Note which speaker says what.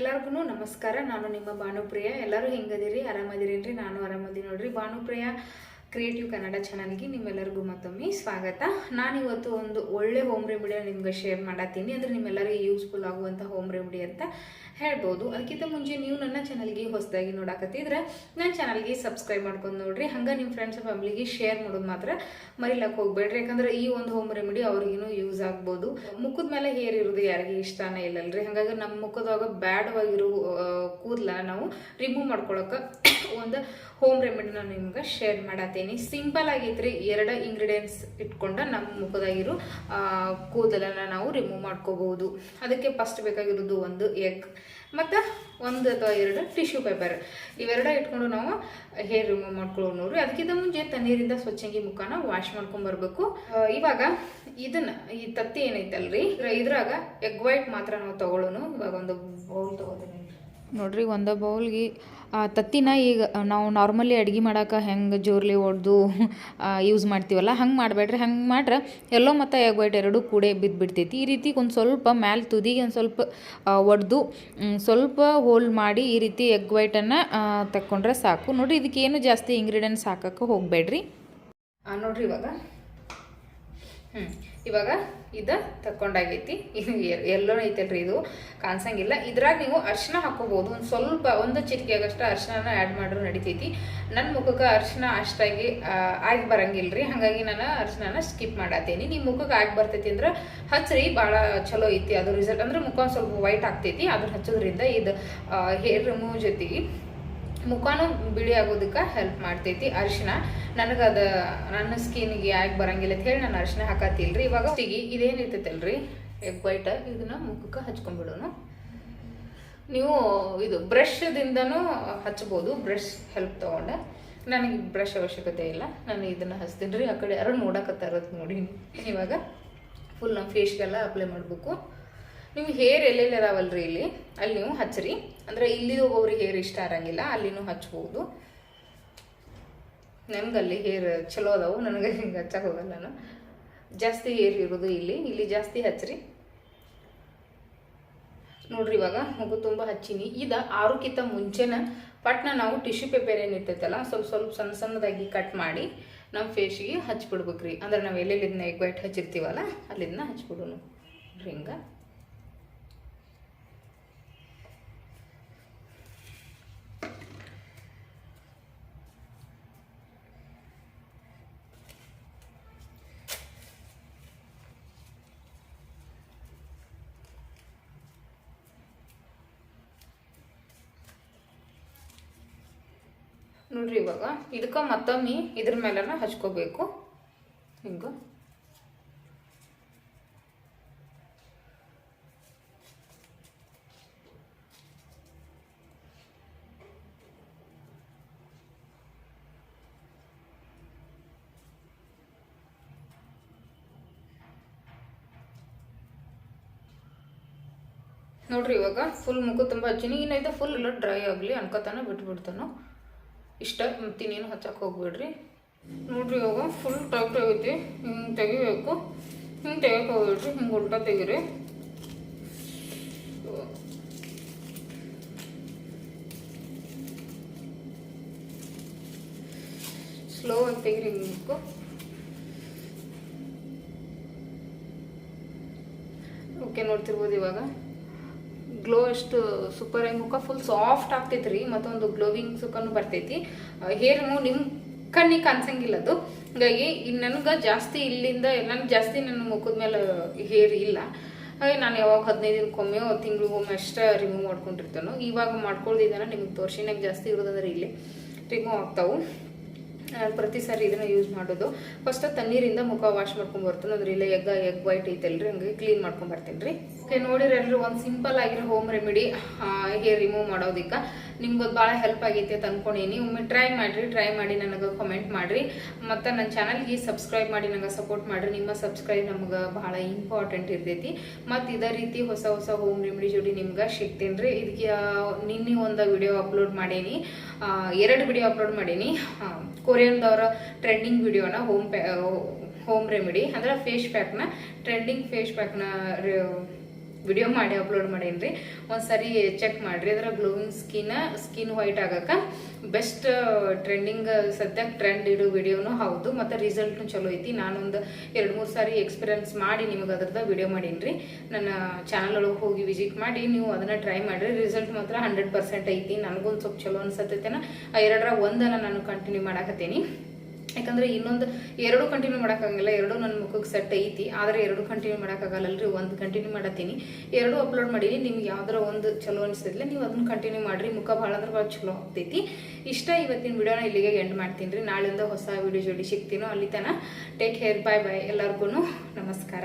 Speaker 1: ಎಲ್ಲರಿಗೂ ನಮಸ್ಕಾರ. ನಾನು ನಿಮ್ಮ ಭಾನುಪ್ರಿಯ. ಎಲ್ಲರೂ ಹೆಂಗದಿರಿ? ಆರಾಮದಿರೇನ್ರಿ? ನಾನು ಆರಾಮದಿ ನೋಡ್ರಿ. ಭಾನುಪ್ರಿಯ ಕ್ರಿಯೇಟಿವ್ ಕನ್ನಡ ಚಾನಲ್ಗೆ ನಿಮ್ಮೆಲ್ಲರಿಗೂ ಮತ್ತೊಮ್ಮೆ ಸ್ವಾಗತ. ನಾನಿವತ್ತು ಒಂದು ಒಳ್ಳೆ ಹೋಮ್ ರೆಮಿಡಿಯನ್ನು ನಿಮ್ಗೆ ಶೇರ್ ಮಾಡತ್ತೀನಿ. ಅಂದರೆ ನಿಮ್ಮೆಲ್ಲರಿಗೂ ಯೂಸ್ಫುಲ್ ಆಗುವಂಥ ಹೋಮ್ ರೆಮಿಡಿ ಅಂತ ಹೇಳ್ಬೋದು. ಅದಕ್ಕಿಂತ ಮುಂಚೆ ನೀವು ನನ್ನ ಚಾನಲ್ಗೆ ಹೊಸದಾಗಿ ನೋಡಕತ್ತಿದ್ರೆ ನನ್ನ ಚಾನಲ್ಗೆ ಸಬ್ಸ್ಕ್ರೈಬ್ ಮಾಡ್ಕೊಂಡು ನೋಡ್ರಿ. ಹಂಗೆ ನಿಮ್ಮ ಫ್ರೆಂಡ್ಸ್ ಫ್ಯಾಮಿಲಿಗೆ ಶೇರ್ ಮಾಡೋದು ಮಾತ್ರ ಮರಿಲಕ್ಕೆ ಹೋಗ್ಬೇಡ್ರಿ. ಯಾಕಂದ್ರೆ ಈ ಒಂದು ಹೋಮ್ ರೆಮಿಡಿ ಅವ್ರಿಗೇನು ಯೂಸ್ ಆಗ್ಬೋದು. ಮುಖದ ಮೇಲೆ ಹೇರ್ ಇರೋದು ಯಾರಿಗೆ ಇಷ್ಟನೇ ಇಲ್ಲಲ್ರಿ. ಹಾಗಾಗಿ ನಮ್ಮ ಮುಖದಾಗ ಬ್ಯಾಡವಾಗಿರೋ ಕೂದಲ ನಾವು ರಿಮೂವ್ ಮಾಡ್ಕೊಳಕ್ಕೆ ಒಂದು ಹೋಮ್ ರೆಮಿಡಿನ ನಿಮ್ಗೆ ಶೇರ್ ಮಾಡತ್ತೀನಿ. ಸಿಂಪಲ್ ಆಗಿದ್ರೆ ಎರಡು ಇಂಗ್ರೀಡಿಯೆಂಟ್ಸ್ ಇಟ್ಕೊಂಡು ನಮ್ಮ ಮುಖದಾಗಿರೋ ಕೂದಲನ್ನ ನಾವು ರಿಮೂವ್ ಮಾಡ್ಕೋಬಹುದು. ಅದಕ್ಕೆ ಫಸ್ಟ್ ಬೇಕಾಗಿರೋದು ಒಂದು ಎಗ್ ಮತ್ತು ಒಂದು ಅಥವಾ ಎರಡು ಟಿಶ್ಯೂ ಪೇಪರ್ ಇವೆರಡ ಇಟ್ಕೊಂಡು ನಾವು ಹೇರ್ ರಿಮೂವ್ ಮಾಡ್ಕೊಳ್ಳೋರು ಅದಕ್ಕಿಂತ ಮುಂಚೆ ತಣ್ಣೀರಿಂದ ಸ್ವಚ್ಛಂಗಿ ಮುಖನ ವಾಶ್ ಮಾಡ್ಕೊಂಡ್ ಬರ್ಬೇಕು. ಆ, ಇವಾಗ ಇದನ್ನ ಈ ತತ್ತಿ ಏನೈತಲ್ರಿ? ಇದ್ರಾಗ ಎಗ್ ವೈಟ್ ಮಾತ್ರ ನಾವು ತಗೊಳ್ಳೋನು. ಇವಾಗ ಒಂದು ಬೌಲ್ ತಗೋತೀನಿ.
Speaker 2: ನೋಡ್ರಿ, ಒಂದು ಬೌಲ್ಗೆ ತತ್ತಿನ ಈಗ, ನಾವು ನಾರ್ಮಲಿ ಅಡುಗೆ ಮಾಡಕ್ಕೆ ಹೆಂಗೆ ಜೋರ್ಲಿ ಒಡೆದು ಯೂಸ್ ಮಾಡ್ತೀವಲ್ಲ, ಹಂಗೆ ಮಾಡಬೇಡ್ರಿ. ಹಂಗೆ ಮಾಡ್ರೆ ಎಲ್ಲೋ ಮತ್ತು ಎಗ್ ವೈಟ್ ಎರಡೂ ಕೂಡೆ ಬಿದ್ದುಬಿಡ್ತೈತಿ ಈ ರೀತಿ ಒಂದು ಸ್ವಲ್ಪ ಮ್ಯಾಲೆ ತುದಿಗೆ ಒಂದು ಸ್ವಲ್ಪ ಒಡೆದು ಸ್ವಲ್ಪ ಹೋಲ್ ಮಾಡಿ ಈ ರೀತಿ ಎಗ್ ವೈಟನ್ನು ತಕ್ಕೊಂಡ್ರೆ ಸಾಕು. ನೋಡಿರಿ ಇದಕ್ಕೇನು ಜಾಸ್ತಿ ಇಂಗ್ರೀಡಿಯೆಂಟ್ಸ್ ಹಾಕೋಕ್ಕೆ ಹೋಗಬೇಡ್ರಿ.
Speaker 1: ನೋಡ್ರಿ ಇವಾಗ. ಹ್ಞೂ ಇವಾಗ ಇದು ತಕ್ಕೊಂಡಾಗೈತಿ. ಇದು ಎ- ಎಲ್ಲೋ ಐತಲ್ರಿ ಇದು. ಕಾಣಿಸಂಗಿಲ್ಲ. ಇದ್ರಾಗ ನೀವು ಅರ್ಶಿನ ಹಾಕೋಬಹುದು ಒಂದು ಸ್ವಲ್ಪ, ಒಂದು ಚಿಟಿಕೆಯಾಗಷ್ಟು ಅರ್ಶಿನ ಆ್ಯಡ್ ಮಾಡ್ರು ನಡಿತೈತಿ. ನನ್ನ ಮುಖಕ್ಕೆ ಅರ್ಶಿನ ಅಷ್ಟಾಗಿ ಆಗಿ ಬರಂಗಿಲ್ರಿ. ಹಾಗಾಗಿ ನಾನು ಅರ್ಶಿನ ಸ್ಕಿಪ್ ಮಾಡತ್ತೇನಿ ನಿಮ್ಮ ಮುಖಕ್ಕೆ ಆಗಿ ಬರ್ತೈತಿ ಅಂದ್ರೆ ಹಚ್ಚ್ರಿ ಭಾಳ ಚಲೋ ಐತಿ. ಅದು ರಿಸಲ್ಟ್ ಅಂದ್ರೆ ಮುಖ ಸ್ವಲ್ಪ ವೈಟ್ ಆಗ್ತೈತಿ. ಅದನ್ನ ಹಚ್ಚೋದ್ರಿಂದ ಇದು ಹೇರ್ ರಿಮೂವ್ ಜೊತೆಗೆ ಮುಖನೂ ಬಿಳಿ ಆಗೋದಕ್ಕೆ ಹೆಲ್ಪ್ ಮಾಡ್ತೈತಿ. ಅರಿಶಿನ ಅದು, ನನ್ನ ಸ್ಕಿನ್ಗೆ ಯಾಕೆ ಬರಂಗಿಲ್ಲ ಅಂತ ಹೇಳಿ ನಾನು ಅರಿಶಿನ ಹಾಕತ್ತಿಲ್ರಿ. ಇವಾಗ ತಿಗಿ ಇದೇನು ಇರ್ತೈತಲ್ರಿ? ಎಗ್ ವೈಟ್ ಇದನ್ನ ಮುಖಕ್ಕೆ ಹಚ್ಕೊಂಡ್ಬಿಡೋನು ನೀವು ಇದು ಬ್ರಷ್ದಿಂದನೂ ಹಚ್ಬೋದು. ಬ್ರಷ್ ಹೆಲ್ಪ್ ತೊಗೊಂಡೆ. ನನಗೆ ಬ್ರಷ್ ಅವಶ್ಯಕತೆ ಇಲ್ಲ. ನಾನು ಇದನ್ನು ಹಚ್ತೀನಿ ರೀ. ಆ ಕಡೆ ಯಾರು ನೋಡಕತ್ತಾರದು ನೋಡಿ. ಇವಾಗ ಫುಲ್ ನಮ್ಮ ಫೇಸ್ಗೆಲ್ಲ ಅಪ್ಲೈ ಮಾಡಬೇಕು. ನೀವು ಹೇರ್ ಎಲ್ಲೆಲ್ಲಿ ಅದಾವಲ್ರಿ ಇಲ್ಲಿ? ಅಲ್ಲಿ ನೀವು ಹಚ್ಚಿರಿ ಅಂದ್ರೆ ಇಲ್ಲಿ ಒಬ್ಬೊಬ್ರಿಗೆ ಹೇರ್ ಇಷ್ಟ ಆಗಂಗಿಲ್ಲ ಅಲ್ಲಿನೂ ಹಚ್ಬೋದು. ನಮ್ಗಲ್ಲಿ ಹೇರ್ ಚಲೋ ಅದಾವು, ನನಗೆ ಹಿಂಗೆ ಹಚ್ಚಕ್ಕೆ ಹೋಗಲ್ಲ ನಾನು. ಜಾಸ್ತಿ ಹೇರ್ ಇರೋದು ಇಲ್ಲಿ ಇಲ್ಲಿ ಜಾಸ್ತಿ ಹಚ್ಚಿರಿ ನೋಡ್ರಿ ಇವಾಗ, ಮಗು ತುಂಬ ಹಚ್ಚಿನಿ. ಇದು ಆರೋಕ್ಕಿಂತ ಮುಂಚೆನ ಪಟ್ನ ನಾವು ಟಿಶ್ಯೂ ಪೇಪರ್ ಏನಿರ್ತೈತಲ್ಲ ಸ್ವಲ್ಪ ಸ್ವಲ್ಪ ಸಣ್ಣ ಸಣ್ಣದಾಗಿ ಕಟ್ ಮಾಡಿ ನಮ್ಮ ಫೇಶಿಗೆ ಹಚ್ಬಿಡ್ಬೇಕ್ರಿ. ಅಂದ್ರೆ ನಾವು ಎಲ್ಲೆಲ್ಲಿ ಇದನ್ನ ಎಗ್ ವೈಟ್ ಹಚ್ಚಿರ್ತೀವಲ್ಲ ಅಲ್ಲಿಂದ ಹಚ್ಬಿಡೋಣ. ಹಿಂಗೆ. ನೋಡ್ರಿ ಇವಾಗ. ಇದಕ್ಕೆ ಮತ್ತೊಮ್ಮೆ ಇದ್ರ ಮೇಲೆನ ಹಚ್ಕೋಬೇಕು. ಹಿಂಗ. ನೋಡ್ರಿ ಇವಾಗ ಫುಲ್ ಮುಖ ತುಂಬ ಹಚ್ಚಿನಿ. ಇನ್ನು ಇದು ಫುಲ್ ಎಲ್ಲ ಡ್ರೈ ಆಗಲಿ ಅನ್ಕೋತಾನ ಬಿಟ್ಬಿಡ್ತಾನು. ಇಷ್ಟ ಮತ್ತಿನ್ನೇನು ಹಚ್ಚಕ್ಕೆ ಹೋಗ್ಬೇಡ್ರಿ. ನೋಡ್ರಿ ಇವಾಗ ಫುಲ್ ಟೈಟ್ ಆಗೈತಿ. ಹಿಂಗೆ ತೆಗಿಬೇಕು, ಹಿಂಗೆ ತೆಗಿಯಕ್ಕೆ ಹೋಗ್ಬೇಡ್ರಿ. ಹಿಂಗೆ ಉಲ್ಟಾ ತೆಗೀರಿ. ಸ್ಲೋ ಆಗಿ ತೆಗೀರಿ ಹಿಂಗೆ ಓಕೆ ನೋಡ್ತಿರ್ಬೋದು ಇವಾಗ. ಗ್ಲೋ ಎಷ್ಟು ಸೂಪರ್ ಆಗಿ ಮುಖ ಫುಲ್ ಸಾಫ್ಟ್ ಆಗ್ತೈತಿ ರೀ ಮತ್ತೊಂದು ಗ್ಲೋವಿಂಗ್ ಸುಖನೂ ಬರ್ತೈತಿ. ಹೇರ್ ನಿಮ್ಮ ಕಣ್ಣಿಗೆ ಕಾಣಿಸಂಗಿಲ್ಲ ಅದು. ಹಾಗಾಗಿ ನನಗೆ ಜಾಸ್ತಿ ಇಲ್ಲಿಂದ ನನಗೆ ಜಾಸ್ತಿ ನನ್ನ ಮುಖದ ಮೇಲೆ ಹೇರ್ ಇಲ್ಲ. ಹಾಗೆ ನಾನು ಯಾವಾಗ ಹದಿನೈದು ದಿನಕ್ಕೊಮ್ಮೆ ತಿಂಗಳಿಗೊಮ್ಮೆ ಅಷ್ಟೇ ರಿಮೂವ್ ಮಾಡ್ಕೊಂಡಿರ್ತಾನೋ. ಇವಾಗ ಮಾಡ್ಕೊಳ್ದಿದ್ದಾನೆ ನಿಮ್ಗೆ ತೋರಿಸಿ, ನಂಗೆ ಜಾಸ್ತಿ ಇರೋದಂದ್ರೆ ಇಲ್ಲಿ ರಿಮೂವ್ ಆಗ್ತಾವು. ನಾನು ಪ್ರತಿ ಸಾರಿ ಇದನ್ನ ಯೂಸ್ ಮಾಡೋದು. ಫಸ್ಟ್ ತಣ್ಣೀರಿಂದ ಮುಖ ವಾಶ್ ಮಾಡ್ಕೊಂಡ್ ಬರ್ತೀನಿ. ಅಂದ್ರೆ ಇಲ್ಲ ಎಗ್ ಎಗ್ ವೈಟ್ ಐತಲ್ರಿ ಹಂಗೆ ಕ್ಲೀನ್ ಮಾಡ್ಕೊಂಡ್ ಬರ್ತೀನಿ ರೀ. ಓಕೆ ಒಂದು ಸಿಂಪಲ್ ಆಗಿರೋ ಹೋಮ್ ರೆಮಿಡಿ ಹೇರ್ ರಿಮೂವ್ ಮಾಡೋದಕ್ಕೆ ನಿಮ್ಗೆ ಅದು ಭಾಳ ಹೆಲ್ಪ್ ಆಗೈತೆ ಅಂತ ಅನ್ಕೊಂಡೀನಿ. ಒಮ್ಮೆ ಟ್ರೈ ಮಾಡಿರಿ ಟ್ರೈ ಮಾಡಿ ನನಗೆ ಕಮೆಂಟ್ ಮಾಡಿರಿ. ಮತ್ತು ನನ್ನ ಚಾನಲ್ಗೆ ಸಬ್ಸ್ಕ್ರೈಬ್ ಮಾಡಿ ನನಗೆ ಸಪೋರ್ಟ್ ಮಾಡಿರಿ. ನಿಮ್ಮ ಸಬ್ಸ್ಕ್ರೈಬ್ ನಮ್ಗೆ ಭಾಳ ಇಂಪಾರ್ಟೆಂಟ್ ಇರ್ತೈತಿ. ಮತ್ತು ಇದೇ ರೀತಿ ಹೊಸ ಹೊಸ ಹೋಮ್ ರೆಮಿಡಿ ಜೋಡಿ ನಿಮ್ಗೆ ಸಿಗ್ತೀನಿ ರೀ ಇದಕ್ಕೆ ನಿನ್ನೆ ಒಂದು ವಿಡಿಯೋ ಅಪ್ಲೋಡ್ ಮಾಡೀನಿ. ಎರಡು ವಿಡಿಯೋ ಅಪ್ಲೋಡ್ ಮಾಡೀನಿ. ಕೊರಿಯನ್ದವರ ಟ್ರೆಂಡಿಂಗ್ ವಿಡಿಯೋನ ಹೋಮ್ ಹೋಮ್ ರೆಮಿಡಿ ಅಂದ್ರೆ ಫೇಸ್ ಪ್ಯಾಕ್ನ ಟ್ರೆಂಡಿಂಗ್ ಫೇಸ್ ಪ್ಯಾಕ್ನ ವಿಡಿಯೋ ಮಾಡಿ ಅಪ್ಲೋಡ್ ಮಾಡೇನ್ರಿ. ಒಂದ್ಸರಿ ಚೆಕ್ ಮಾಡ್ರಿ. ಅದರ ಗ್ಲೋವಿಂಗ್ ಸ್ಕಿನ್ ಸ್ಕಿನ್ ವೈಟ್ ಆಗಕ್ಕೆ ಬೆಸ್ಟ್ ಟ್ರೆಂಡಿಂಗ್ ಸದ್ಯಕ್ಕೆ ಟ್ರೆಂಡ್ ಇಡೋ ವಿಡಿಯೋನು ಹೌದು. ಮತ್ತು ರಿಸಲ್ಟ್ನು ಚಲೋ ಐತಿ. ನಾನೊಂದು ಎರಡು ಮೂರು ಸಾರಿ ಎಕ್ಸ್ಪೀರಿಯನ್ಸ್ ಮಾಡಿ ನಿಮಗೆ ಅದ್ರದ್ದು ವಿಡಿಯೋ ಮಾಡೀನಿ ನನ್ನ ಚಾನಲ್ ಒಳಗೆ ಹೋಗಿ ವಿಸಿಟ್ ಮಾಡಿ ನೀವು ಅದನ್ನ ಟ್ರೈ ಮಾಡಿರಿ. ರಿಸಲ್ಟ್ ಮಾತ್ರ ಹಂಡ್ರೆಡ್ ಪರ್ಸೆಂಟ್ ಐತಿ. ನನಗೊಂದು ಸ್ವಲ್ಪ ಚಲೋ ಅನ್ಸತ್ತೈತೆನ ಆ ಎರಡರ ಒಂದನ್ನ ನಾನು ಕಂಟಿನ್ಯೂ ಮಾಡಾಕತ್ತೀನಿ. ಯಾಕಂದ್ರೆ ಇನ್ನೊಂದು ಎರಡು ಕಂಟಿನ್ಯೂ ಮಾಡೋಕ್ಕಾಗಲ್ಲ ಎರಡು ನನ್ನ ಮುಖಕ್ಕೆ ಸೆಟ್ ಐತಿ, ಆದರೆ ಎರಡು ಕಂಟಿನ್ಯೂ ಮಾಡೋಕ್ಕಾಗಲ್ಲಲ್ರಿ, ಒಂದು ಕಂಟಿನ್ಯೂ ಮಾಡತ್ತೀನಿ. ಎರಡು ಅಪ್ಲೋಡ್ ಮಾಡೀನಿ, ನಿಮ್ಗೆ ಯಾವ್ದಾರ ಒಂದು ಚಲೋ ಅನಿಸಿದ್ಲೆ ನೀವು ಅದನ್ನ ಕಂಟಿನ್ಯೂ ಮಾಡಿರಿ, ಮುಖ ಭಾಳ ಅಂದ್ರೆ ಭಾಳ ಚಲೋ ಆಗ್ತೈತಿ. ಇಷ್ಟ ಇವತ್ತಿನ ವಿಡಿಯೋನ ಇಲ್ಲಿಗೆ ಎಂಡ್ ಮಾಡ್ತೀನಿ ರೀ. ನಾಳೆಯಿಂದ ಹೊಸ ವಿಡಿಯೋ ಜೋಡಿ ಸಿಗ್ತೀನೋ ಅಲ್ಲಿ ತನಕ. ಟೇಕ್ ಕೇರ್ ಬಾಯ್ ಬಾಯ್ ಎಲ್ಲರಿಗೂ ನಮಸ್ಕಾರ.